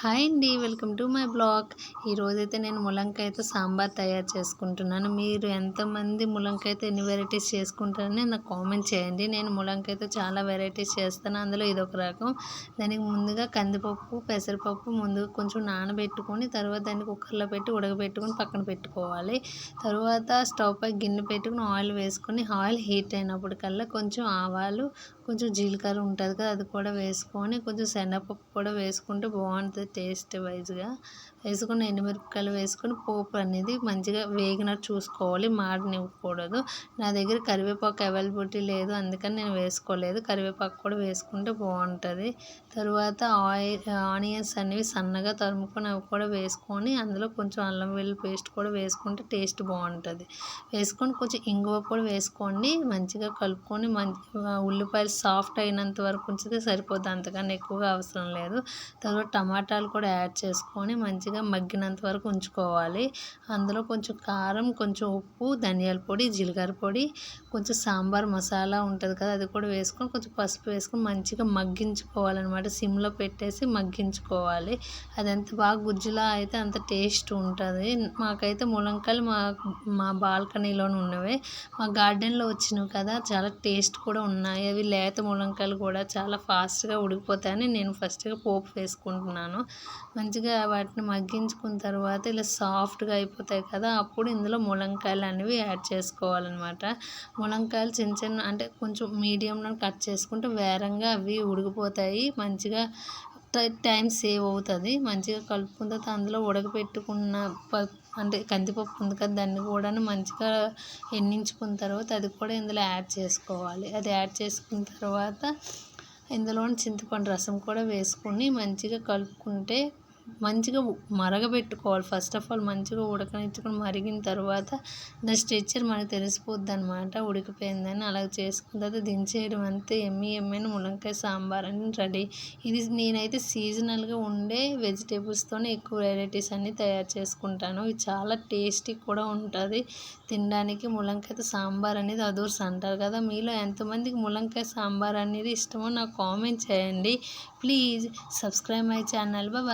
Hi అండి welcome to my blog. ఈరోజైతే నేను ములంకాయతో సాంబార్ తయారు చేసుకుంటున్నాను. మీరు ఎంతమంది ములంకాయతో ఎన్ని వెరైటీస్ చేసుకుంటారని నాకు కామెంట్ చేయండి. నేను ములంకాయతో చాలా వెరైటీస్ చేస్తాను. అందులో ఇదొక రకం. దానికి ముందుగా కందిపప్పు పెసరపప్పు ముందుగా కొంచెం నానబెట్టుకొని తర్వాత దాన్ని కుక్కర్లో పెట్టి ఉడకబెట్టుకొని పక్కన పెట్టుకోవాలి. తర్వాత స్టవ్ పై గిన్నె పెట్టుకుని ఆయిల్ వేసుకొని ఆయిల్ హీట్ అయినప్పటికల్లా కొంచెం ఆవాలు కొంచెం జీలకర్ర ఉంటుంది కదా అది కూడా వేసుకొని కొంచెం శనగపప్పు కూడా వేసుకుంటే బాగుంటుంది. టేస్ట్ వైజ్గా వేసుకుని ఎండుమిరపకాయలు వేసుకొని పోపు అనేది మంచిగా వేగినట్టు చూసుకోవాలి. మాడనివ్వకూడదు. నా దగ్గర కరివేపాకు అవైలబిలిటీ లేదు. అందుకని నేను వేసుకోలేదు. కరివేపాకు కూడా వేసుకుంటే బాగుంటుంది. తరువాత ఆయిల్ ఆనియన్స్ అనేవి సన్నగా తరుముకొని అవి కూడా వేసుకొని అందులో కొంచెం అల్లం వెల్లుల్లి పేస్ట్ కూడా వేసుకుంటే టేస్ట్ బాగుంటుంది. వేసుకొని కొంచెం ఇంగువ కూడా వేసుకోండి మంచిగా కలుపుకొని మంచి ఉల్లిపాయలు సాఫ్ట్ అయినంత వరకు ఉంచితే సరిపోద్ది. అంతకన్నా ఎక్కువగా అవసరం లేదు. తర్వాత టమాటాలు కూడా యాడ్ చేసుకొని మంచిగా మగ్గినంత వరకు ఉంచుకోవాలి. అందులో కొంచెం కారం కొంచెం ఉప్పు ధనియాల పొడి జీలకర్ర పొడి కొంచెం సాంబార్ మసాలా ఉంటుంది కదా అది కూడా వేసుకొని కొంచెం పసుపు వేసుకొని మంచిగా మగ్గించుకోవాలన్నమాట. సిమ్లో పెట్టేసి మగ్గించుకోవాలి. అది ఎంత బాగా గుజ్జులా అయితే అంత టేస్ట్ ఉంటుంది. మాకైతే ములంకాయలు మా మా బాల్కనీలోనే ఉన్నవే. మా గార్డెన్లో వచ్చినవి కదా చాలా టేస్ట్ కూడా ఉన్నాయి. అవి లేత ములంకాయలు కూడా చాలా ఫాస్ట్గా ఉడికిపోతాయని నేను ఫస్ట్గా పోపు వేసుకుంటున్నాను. మంచిగా వాటిని మగ్గించుకున్న తర్వాత ఇలా సాఫ్ట్గా అయిపోతాయి కదా అప్పుడు ఇందులో ములంకాయలు అనేవి యాడ్ చేసుకోవాలన్నమాట. ములంకాయలు చిన్న చిన్న అంటే కొంచెం మీడియంలో కట్ చేసుకుంటే వేరంగా అవి ఉడికిపోతాయి మంచిగా టైం సేవ్ అవుతుంది. మంచిగా కలుపుకున్న తర్వాత అందులో ఉడకపెట్టుకున్న అంటే కందిపప్పు ఉంది కదా దాన్ని కూడా మంచిగా ఎన్నించుకున్న తర్వాత అది కూడా ఇందులో యాడ్ చేసుకోవాలి. అది యాడ్ చేసుకున్న తర్వాత ఇందులో చింతపండు రసం కూడా వేసుకొని మంచిగా కలుపుకుంటే మంచిగా మరగబెట్టుకోవాలి. ఫస్ట్ ఆఫ్ ఆల్ మంచిగా ఉడకనిచ్చుకొని మరిగిన తర్వాత దాని స్ట్రెచ్చర్ మనకు తెలిసిపోద్ది అనమాట ఉడికిపోయిందని అలా చేసుకున్న తర్వాత దించేయడం అంతే. ఎమ్మి ఎమ్మైన ములంకాయ సాంబార్ అని రెడీ. ఇది నేనైతే సీజనల్గా ఉండే వెజిటేబుల్స్తోనే ఎక్కువ వెరైటీస్ అన్నీ తయారు చేసుకుంటాను. ఇది చాలా టేస్టీ కూడా ఉంటుంది. తినడానికి ములంకాయతో సాంబార్ అనేది అదూర్స్ అంటారు కదా. మీలో ఎంతమందికి ములంకాయ సాంబార్ అనేది ఇష్టమో నాకు కామెంట్ చేయండి. Please subscribe my channel bye